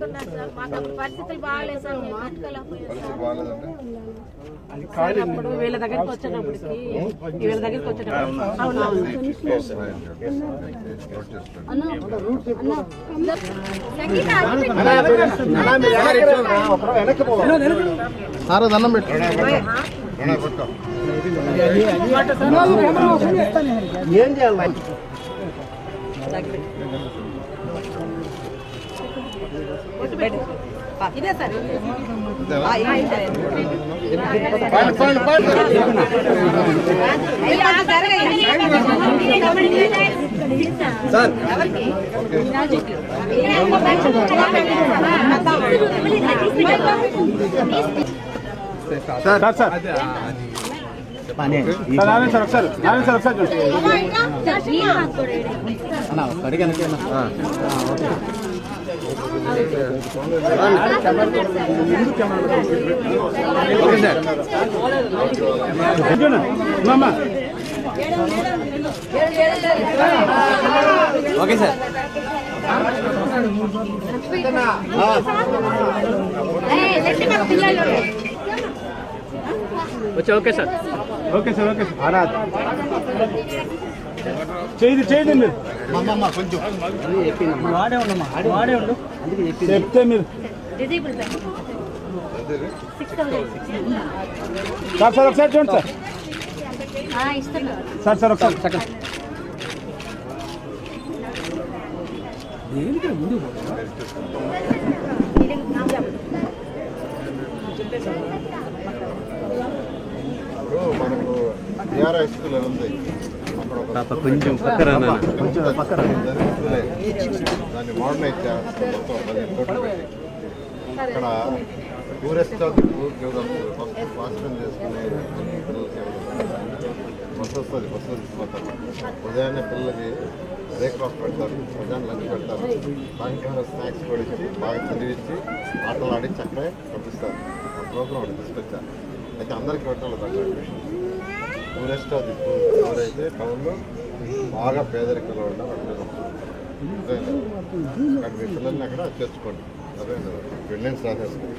మాకు పరిస్థితులు బాగాలేదు సార్. మేము కట్టుకోలేకపోయాం పరిస్థితి బాగాలేదంటే? అప్పుడు వీళ్ళ దగ్గరికి వచ్చేటప్పటికి వీళ్ళ దగ్గరికి వచ్చేటప్పుడు అవును అవును. నోట్ చేసుకోండి సారా దండం పెట్టు. ఏం చేయాలి ఇదే sir. Sir. Sir. Sir Narayana ఒకసారి నారాయణ సార్ ఒకసారి చూడండి అన్న ఓకే సార్. వచ్చి okay sir okay sir. Okay sir చేయండి చేయండి మీరు కొంచెం. వాడే ఉండమ్మా వాడే ఉండు. చెప్తే మీరు. సార్ సార్ ఒకసారి చూడండి సార్. సార్ సార్ ఒకసారి. మనకు బీఆర్ హై స్కూల్ అని ఉంది. పాప కొంచెం పక్కన కొంచెం పక్కన దాన్ని మోడర్నైజ్ చేస్తాం మొత్తం ఫస్ట్ చేసుకునే పిల్లలకి బస్సు వస్తుంది బస్సు తీసుకుపోతారు ఉదయాన్నే పిల్లలకి బ్రేక్ఫాస్ట్ పెడతారు ఉదయాన్నే లంచ్ పెడతారు. సాయంకాలం స్నాక్స్ కూడా ఇచ్చి బాగా చదివించి ఆటలు ఆడి చక్కగా పంపిస్తారు. ఆ ప్రోగ్రామ్ ఒకటి తీసుకొచ్చారు. అయితే అందరికీ పెట్టాలి దాంట్లో టూరిస్ట్ అది ఎవరైతే టౌన్లో బాగా పేదరికంలో ఉన్నారు అక్కడ మీ పిల్లల్ని అక్కడ చేర్చుకోండి. అదే ప్రెగ్నెన్సీ రాసేసుకోండి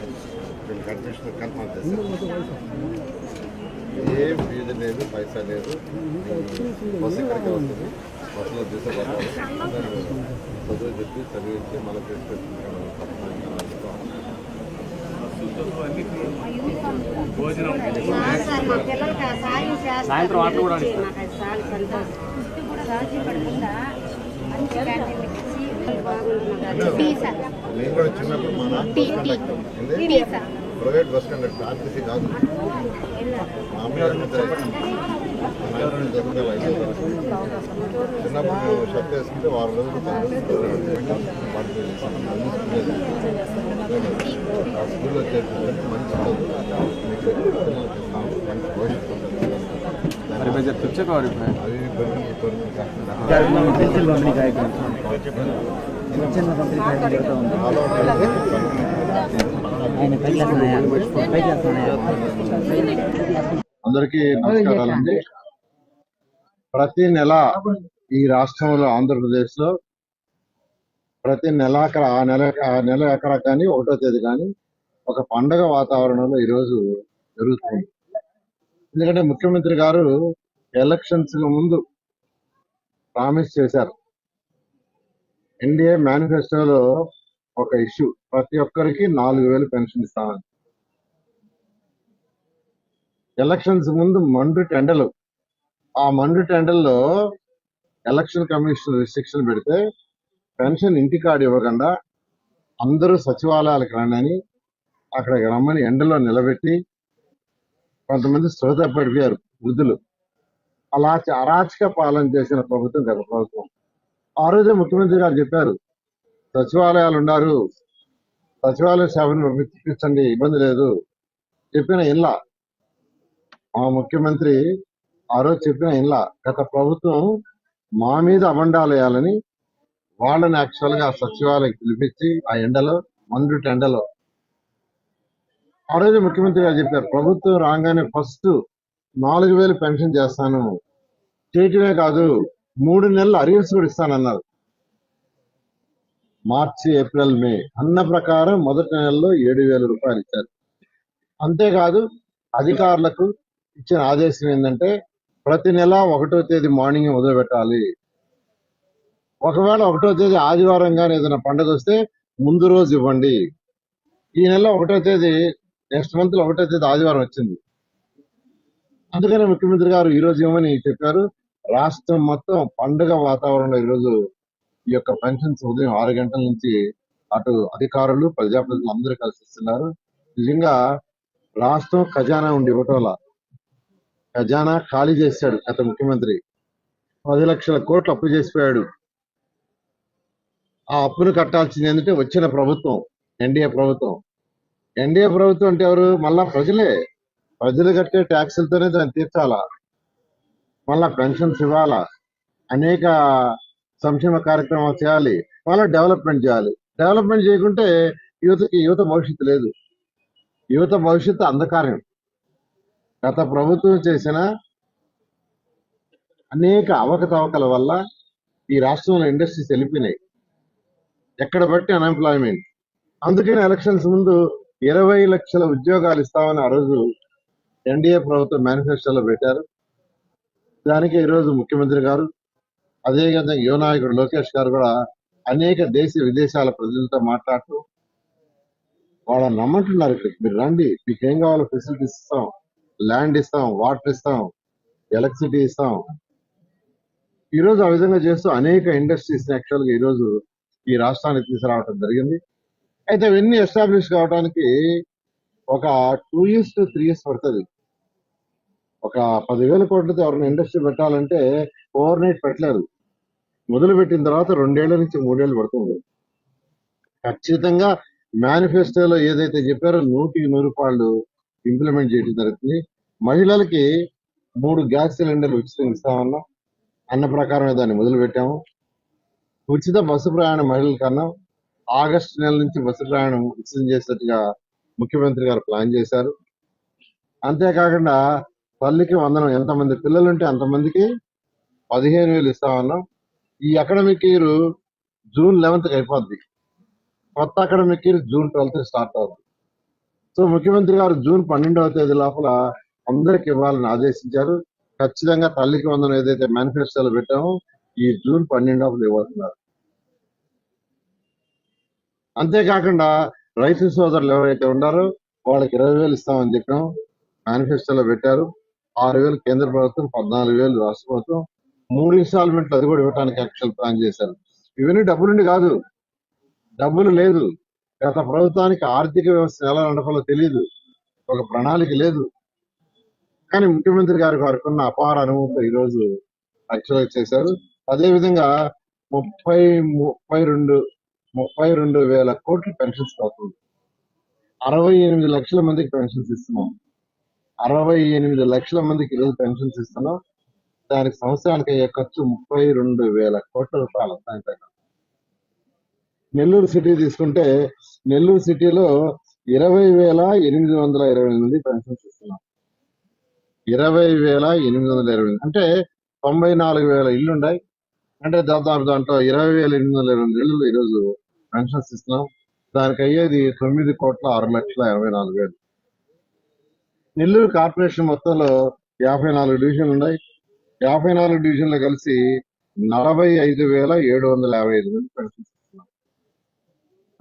వీళ్ళు కన్ఫ్యూషన్ కన్ఫర్మ్ చేస్తారు ఏం ఫీజు లేదు పైసా లేదు. బస్సు ఇక్కడికి వస్తుంది? బస్సులో తీసుకుపోతారు. చదువు చెప్పి చదివించి మళ్ళీ సాయంత్రం ఆటలు కూడా నేను కూడా చిన్నప్పుడు మా నాన్న ప్రైవేట్ బస్ కండక్టర్ ఆర్టీసీ కాదు. మా అమ్మగారు నిద్ర మా నాయన చదువుకోవాలి ఐదో తరగతి. చిన్నప్పుడు మేము షర్ట్ వేసుకుంటే వారం రోజులు పది రోజులు ఆ స్కూల్లో చేర్చుకుంటే మంచి చదువు మీకు పిల్లలకి ఇస్తాం మంచి భవిష్యత్తు ఉంటుంది మరి కొంచెం తెచ్చుకోవాలి అవి కొన్ని కొన్ని కాకుండా పెన్సిల్ పంపిణీ కార్యక్రమం పెన్సిల్ పంపిణీ కార్యక్రమం జరుగుతూ ఉంది చాలా ఉంటాయి. ఆయన పైకి వస్తున్నాయా పైకి వస్తున్నాయా అందరికీ నమస్కారాలండి ప్రతి నెల ఈ రాష్ట్రంలో ఆంధ్రప్రదేశ్లో ప్రతి నెలాఖర ఆ నెల ఆ నెల ఎకర కానీ ఒకటో తేదీ కానీ ఒక పండగ వాతావరణంలో ఈరోజు జరుగుతుంది. ఎందుకంటే ముఖ్యమంత్రి గారు ఎలక్షన్స్ ముందు ప్రామిస్ చేశారు. ఎన్డీఏ మేనిఫెస్టోలో ఒక ఇష్యూ ప్రతి ఒక్కరికి నాలుగు వేలు పెన్షన్ ఇస్తామని. ఎలక్షన్స్ ముందు మండు టెండలు ఆ మండు టెండర్లో ఎలక్షన్ కమిషన్ రిస్ట్రిక్షన్ పెడితే పెన్షన్ ఇంటికాడు ఇవ్వకుండా అందరూ సచివాలయాలకు రండి అక్కడికి రమ్మని ఎండలో నిలబెట్టి కొంతమంది శ్రోత పడిపోయారు వృద్ధులు. అలా అరాచక పాలన చేసిన ప్రభుత్వం గత ప్రభుత్వం. ఆ రోజే ముఖ్యమంత్రి గారు చెప్పారు సచివాలయాలు ఉన్నారు సచివాలయ సేవను పంపించండి ఇబ్బంది లేదు. చెప్పిన ఇలా మా ముఖ్యమంత్రి ఆ రోజు చెప్పిన ఇలా గత ప్రభుత్వం మా మీద అబండాలు వేయాలని వాళ్ళని యాక్చువల్గా సచివాలయం పిలిపించి ఆ ఎండలో మండుటి ఎండలో ఆ రోజు ముఖ్యమంత్రి గారు చెప్పారు ప్రభుత్వం రాగానే ఫస్ట్ నాలుగు వేలు పెన్షన్ చేస్తాను. చేయటమే కాదు మూడు నెలలు అరియర్స్ కూడా ఇస్తానన్నారు. మార్చి ఏప్రిల్ మే అన్న ప్రకారం మొదటి నెలలో ఏడు వేల రూపాయలు ఇచ్చారు. అంతేకాదు అధికారులకు ఇచ్చిన ఆదేశం ఏంటంటే ప్రతి నెల ఒకటో తేదీ మార్నింగ్ మొదలుపెట్టాలి ఒకవేళ ఒకటో తేదీ ఆదివారం కానీ ఏదైనా పండుగ వస్తే ముందు రోజు ఇవ్వండి. ఈ నెల ఒకటో తేదీ నెక్స్ట్ మంత్లో ఒకటో తేదీ ఆదివారం వచ్చింది. అందుకనే ముఖ్యమంత్రి గారు ఈ రోజు ఇవ్వమని చెప్పారు? రాష్ట్రం మొత్తం పండుగ వాతావరణంలో ఈరోజు ఈ యొక్క పెన్షన్స్ ఉదయం ఆరు గంటల నుంచి అటు అధికారులు ప్రజాప్రతినిధులు అందరూ కలిసి ఇస్తున్నారు నిజంగా రాష్ట్రం ఖజానా ఉండి ఇవ్వటంలా ఖజానా ఖాళీ చేశాడు గత ముఖ్యమంత్రి. పది లక్షల కోట్లు అప్పు చేసిపోయాడు. ఆ అప్పును కట్టాల్సింది ఏంటంటే వచ్చిన ప్రభుత్వం ఎన్డీఏ ప్రభుత్వం. ఎన్డీఏ ప్రభుత్వం అంటే ఎవరు? మళ్ళా ప్రజలే. ప్రజలు కట్టే ట్యాక్సులతోనే దాన్ని తీర్చాలా? మళ్ళా పెన్షన్స్ ఇవ్వాలా? అనేక సంక్షేమ కార్యక్రమాలు చేయాలి. మళ్ళీ డెవలప్మెంట్ చేయాలి. డెవలప్మెంట్ చేయకుంటే యువతకి యువత భవిష్యత్తు లేదు. యువత భవిష్యత్తు అంధకార్యం గత ప్రభుత్వం చేసిన అనేక అవకతవకల వల్ల ఈ రాష్ట్రంలో ఇండస్ట్రీస్ వెళ్ళిపోయినాయి. ఎక్కడ బట్టి అన్ఎంప్లాయ్మెంట్ అందుకని ఎలక్షన్స్ ముందు ఇరవై లక్షల ఉద్యోగాలు ఇస్తామని ఆ రోజు ఎన్డీఏ ప్రభుత్వం మేనిఫెస్టోలో పెట్టారు. దానికి ఈరోజు ముఖ్యమంత్రి గారు అదేవిధంగా యువ నాయకుడు లోకేష్ గారు కూడా అనేక దేశ విదేశాల ప్రజలతో మాట్లాడుతూ వాళ్ళని నమ్మంటున్నారు ఇక్కడ. మీరు రండి మీకు ఏం కావాలో ఫెసిలిటీస్ ఇస్తాం. ల్యాండ్ ఇస్తాం వాటర్ ఇస్తాం ఎలక్ట్రిసిటీ ఇస్తాం. ఈ రోజు ఆ విధంగా చేస్తూ అనేక ఇండస్ట్రీస్ యాక్చువల్గా ఈ రోజు ఈ రాష్ట్రానికి తీసుకురావడం జరిగింది. అయితే అవన్నీ ఎస్టాబ్లిష్ కావడానికి ఒక two years to three years పడుతుంది. ఒక పదివేల కోట్లతో ఎవరైనా ఇండస్ట్రీ పెట్టాలంటే ఓవర్ నైట్ పెట్టలేరు. మొదలు పెట్టిన తర్వాత రెండేళ్ళ నుంచి మూడేళ్ళు పడుతుంది. ఖచ్చితంగా మేనిఫెస్టోలో ఏదైతే చెప్పారో నూటికి నూరు రూపాయలు ఇంప్లిమెంట్ చేయడం జరుగుతుంది. మహిళలకి మూడు గ్యాస్ సిలిండర్లు ఉచితంగా ఇస్తామన్నా అన్న ప్రకారమే దాన్ని మొదలు పెట్టాము ఉచిత బస్సు ప్రయాణం మహిళల కన్నా ఆగస్టు నెల నుంచి బస్సు ప్రయాణం ఉచితం చేసేట్టుగా ముఖ్యమంత్రి గారు ప్లాన్ చేశారు. అంతేకాకుండా తల్లికి వందనం ఎంతమంది పిల్లలుంటే అంతమందికి పదిహేను వేలు ఇస్తామన్నాం ఈ అకాడమిక్ ఇయర్ జూన్ లెవెన్త్ అయిపోద్ది. కొత్త academic year June twelfth start అవుతుంది సో ముఖ్యమంత్రి గారు జూన్ పన్నెండవ తేదీ లోపల అందరికి ఇవ్వాలని ఆదేశించారు. ఖచ్చితంగా తల్లికి వందనం ఏదైతే మేనిఫెస్టోలో పెట్టామో ఈ జూన్ పన్నెండవ ఇవ్వతున్నారు అంతేకాకుండా రైతు సోదరులు ఎవరైతే ఉన్నారో వాళ్ళకి ఇరవై వేలు ఇస్తామని చెప్పాం. మేనిఫెస్టోలో పెట్టారు. ఆరు వేలు కేంద్ర ప్రభుత్వం పద్నాలుగు వేలు రాష్ట్ర ప్రభుత్వం. మూడు ఇన్స్టాల్మెంట్లు అది కూడా ఇవ్వడానికి యాక్చువల్ ప్లాన్ చేశారు. ఇవన్నీ డబ్బులుండి కాదు. డబ్బులు లేదు. గత ప్రభుత్వానికి ఆర్థిక వ్యవస్థ ఎలా నడపాలో తెలియదు ఒక ప్రణాళిక లేదు. కానీ ముఖ్యమంత్రి గారి వారికి ఉన్న అపార అనుభవంతో ఈ రోజు చేశారు. అదే విధంగా ముప్పై ముప్పై రెండు ముప్పై రెండు వేల కోట్లు పెన్షన్స్ అవుతుంది అరవై ఎనిమిది లక్షల మందికి పెన్షన్స్ ఇస్తున్నాం. అరవై ఎనిమిది లక్షల మందికి ఈరోజు పెన్షన్స్ ఇస్తున్నాం. దానికి సంవత్సరానికి అయ్యే ఖర్చు ముప్పై రెండు వేల కోట్ల రూపాయలు. దానిపైన నెల్లూరు సిటీ తీసుకుంటే నెల్లూరు సిటీలో ఇరవై వేల ఎనిమిది వందల ఇరవై ఎనిమిది పెన్షన్స్ ఇస్తున్నాం ఇరవై వేల ఎనిమిది వందల ఇరవై ఎనిమిది అంటే తొంభై నాలుగు వేల ఇల్లు ఉన్నాయి. అంటే దాదాపు దాంట్లో ఇరవై వేల ఎనిమిది వందల ఇరవై ఎనిమిది ఇళ్ళు ఈరోజు పెన్షన్స్ ఇస్తున్నాం దానికి అయ్యేది తొమ్మిది కోట్ల ఆరు లక్షల ఇరవై నాలుగు వేలు. నెల్లూరు కార్పొరేషన్ మొత్తంలో యాభై నాలుగు డివిజన్లు ఉన్నాయి. యాభై నాలుగు డివిజన్లు కలిసి నలభై ఐదు వేల ఏడు వందల యాభై ఐదు మంది పెన్షన్స్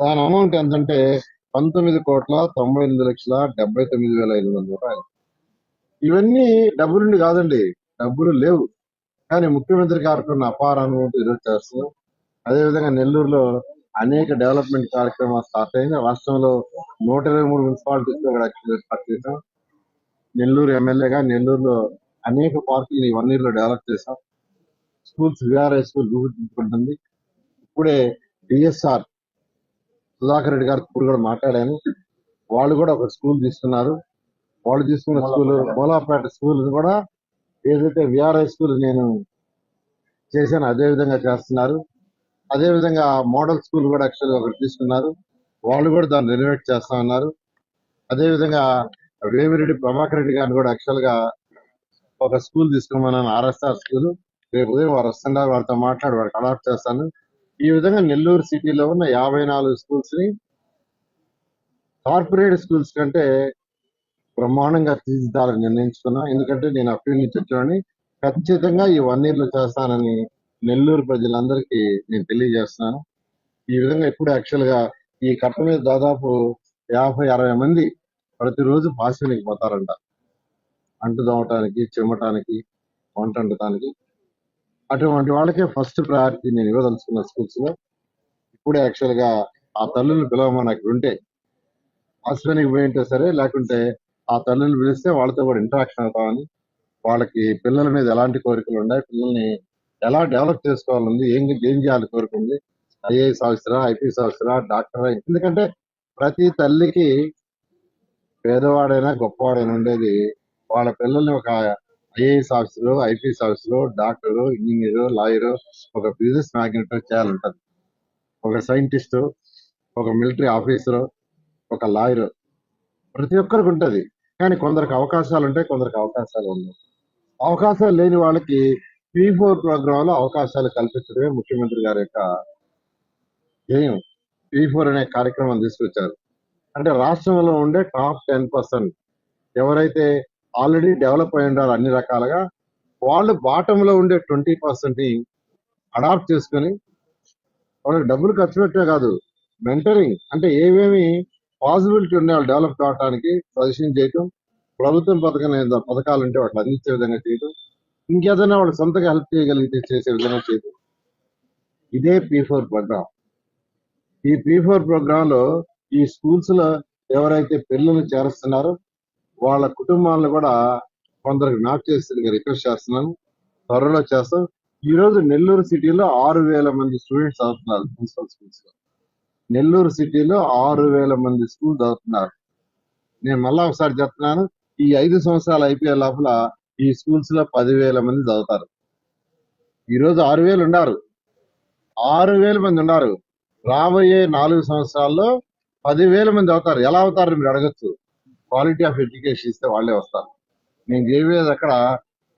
దాని అమౌంట్ ఎంతంటే పంతొమ్మిది కోట్ల తొంభై ఎనిమిది లక్షల డెబ్బై తొమ్మిది వేల ఐదు వందల రూపాయలు. ఇవన్నీ డబ్బులుండి కాదండి డబ్బులు లేవు. కానీ ముఖ్యమంత్రి కార్యక్రమం అపార అనుభవం ఈరోజు చేస్తున్నాం అదేవిధంగా నెల్లూరులో అనేక డెవలప్మెంట్ కార్యక్రమాలు స్టార్ట్ అయింది. రాష్ట్రంలో నూట ఇరవై మూడు మున్సిపాలిటీస్లో స్టార్ట్ చేశాం. నెల్లూరు ఎమ్మెల్యేగా నెల్లూరులో అనేక పార్కులు ఈ వన్ ఇయర్లో డెవలప్ చేశాం. స్కూల్స్ విఆర్ఐ స్కూల్ రూపుదిద్దుకుంటుంది. ఇప్పుడే డిఎస్ఆర్ సుధాకర్ రెడ్డి గారితో ఇప్పుడు కూడా మాట్లాడాను వాళ్ళు కూడా ఒక స్కూల్ తీసుకున్నారు. వాళ్ళు తీసుకున్న స్కూల్ మూలాపేట స్కూల్ కూడా ఏదైతే విఆర్ఐ స్కూల్ నేను చేశాను అదే విధంగా చేస్తున్నారు. అదేవిధంగా మోడల్ స్కూల్ కూడా యాక్చువల్గా ఒకటి తీసుకున్నారు. వాళ్ళు కూడా దాన్ని రెనోవేట్ చేస్తా ఉన్నారు. అదేవిధంగా వేమిరెడ్డి ప్రభాకర్ రెడ్డి గారిని కూడా యాక్చువల్గా ఒక స్కూల్ తీసుకోమన్నాను ఆర్ఎస్ఆర్ స్కూల్. రేపు ఉదయం వారు వస్తున్నారు వారితో మాట్లాడి వారికి అలాట్ చేస్తాను. ఈ విధంగా నెల్లూరు సిటీలో ఉన్న యాభై నాలుగు స్కూల్స్ని కార్పొరేట్ స్కూల్స్ కంటే బ్రహ్మాండంగా తీర్చిదాలని నిర్ణయించుకున్నా. ఎందుకంటే నేను అప్పటి నుంచి ఖచ్చితంగా ఈ వన్ ఇయర్లో చేస్తానని నెల్లూరు ప్రజలందరికీ నేను తెలియజేస్తున్నాను. ఈ విధంగా ఇప్పుడు యాక్చువల్గా ఈ కట్ట మీద దాదాపు యాభై అరవై మంది ప్రతిరోజు పాశ్వనికి పోతారంట. అంటు దోమటానికి చిమ్మటానికి వంట వండటానికి. అటువంటి వాళ్ళకే ఫస్ట్ ప్రయారిటీ నేను ఇవ్వదలుచుకున్న స్కూల్స్లో. ఇప్పుడే యాక్చువల్గా ఆ తల్లులు పిలవమని అక్కడ ఉంటే హాస్పిటల్కి పోయి ఉంటే సరే లేకుంటే ఆ తల్లులు పిలిస్తే వాళ్ళతో కూడా ఇంటరాక్షన్ అవుతామని వాళ్ళకి పిల్లల మీద ఎలాంటి కోరికలు ఉన్నాయి పిల్లల్ని ఎలా డెవలప్ చేసుకోవాలని ఏం ఏం చేయాలి కోరుకుంది ఐఏఎస్ ఆఫీసరా ఐపీఎస్ ఆఫీసరా డాక్టరా ఎందుకంటే ప్రతి తల్లికి పేదవాడైనా గొప్పవాడైనా ఉండేది వాళ్ళ పిల్లల్ని ఒక IAS officer IPS officer doctor engineer lawyer ఒక బిజినెస్ మ్యాగ్నెట్ చేయాలంటది ఒక సైంటిస్ట్ ఒక మిలిటరీ ఆఫీసర్ ఒక లాయర్ ప్రతి ఒక్కరికి ఉంటది. కానీ కొందరికి అవకాశాలు ఉంటాయి కొందరికి అవకాశాలు ఉండవు. అవకాశాలు లేని వాళ్ళకి పీ ఫోర్ ప్రోగ్రామ్లో అవకాశాలు కల్పించడమే ముఖ్యమంత్రి గారి యొక్క ధ్యేయం. పీ ఫోర్ అనే కార్యక్రమం తీసుకొచ్చారు. అంటే రాష్ట్రంలో ఉండే టాప్ టెన్ పర్సెంట్ ఎవరైతే ఆల్రెడీ డెవలప్ అయి ఉండాలి అన్ని రకాలుగా. వాళ్ళు బాటంలో ఉండే ట్వంటీ పర్సెంట్ అడాప్ట్ చేసుకొని వాళ్ళకి డబ్బులు ఖర్చు పెట్టే కాదు మెంటరింగ్ అంటే ఏమేమి పాసిబిలిటీ ఉన్నాయి వాళ్ళు డెవలప్ కావడానికి సజెషన్ చేయటం ప్రభుత్వం పథకం పథకాలు ఉంటే వాటిని అందించే విధంగా చేయటం ఇంకేదైనా వాళ్ళు సొంతగా హెల్ప్ చేయగలిగితే చేసే విధంగా చేయటం. ఇదే పీ ఫోర్ ప్రోగ్రామ్ ఈ పీ ఫోర్ ప్రోగ్రామ్లో ఈ స్కూల్స్లో ఎవరైతే పిల్లలు చేరుస్తున్నారో వాళ్ళ కుటుంబాలను కూడా కొందరికి నాట్ చేసి రిక్వెస్ట్ చేస్తున్నాను. త్వరలో చేస్తాం. ఈ రోజు నెల్లూరు సిటీలో ఆరు వేల మంది స్టూడెంట్స్ చదువుతున్నారు ప్రిన్సిపల్ స్కూల్స్లో. నెల్లూరు సిటీలో ఆరు వేల మంది స్కూల్ చదువుతున్నారు. నేను మళ్ళా ఒకసారి చెప్తున్నాను ఈ ఐదు సంవత్సరాలు అయిపోయే లోపల ఈ స్కూల్స్లో పదివేల మంది చదువుతారు. ఈ రోజు ఆరు వేలు ఉన్నారు. ఆరు వేల మంది ఉన్నారు. రాబోయే నాలుగు సంవత్సరాల్లో పదివేల మంది అవుతారు ఎలా అవుతారు మీరు అడగచ్చు. క్వాలిటీ ఆఫ్ ఎడ్యుకేషన్ ఇస్తే వాళ్ళే వస్తారు. నేను చెప్పేది అక్కడ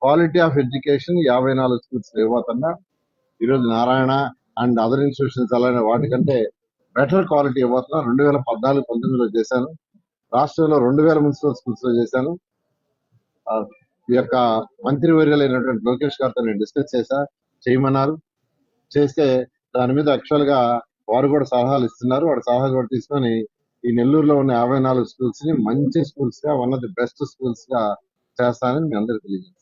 క్వాలిటీ ఆఫ్ ఎడ్యుకేషన్ యాభై నాలుగు స్కూల్స్ ఇవ్వబోతున్నా ఈరోజు నారాయణ అండ్ అదర్ ఇన్స్టిట్యూషన్స్ అలానే వాటికంటే బెటర్ క్వాలిటీ ఇవ్వబోతున్నా రెండు వేల పద్నాలుగు పంతొమ్మిదిలో చేశాను. రాష్ట్రంలో రెండు వేల మున్సిపల్ స్కూల్స్లో చేశాను. ఈ యొక్క మంత్రివర్యులైనటువంటి లోకేష్ గారితో నేను డిస్కస్ చేశా చేయమన్నారు. చేస్తే దాని మీద యాక్చువల్గా వారు కూడా సలహాలు ఇస్తున్నారు. వాడు సలహాలు కూడా తీసుకొని ఈ నెల్లూరులో ఉన్న యాభై నాలుగు స్కూల్స్ని మంచి స్కూల్స్గా వన్ ఆఫ్ ది బెస్ట్ స్కూల్స్గా చేస్తానని మీ అందరికి తెలియజేస్తాను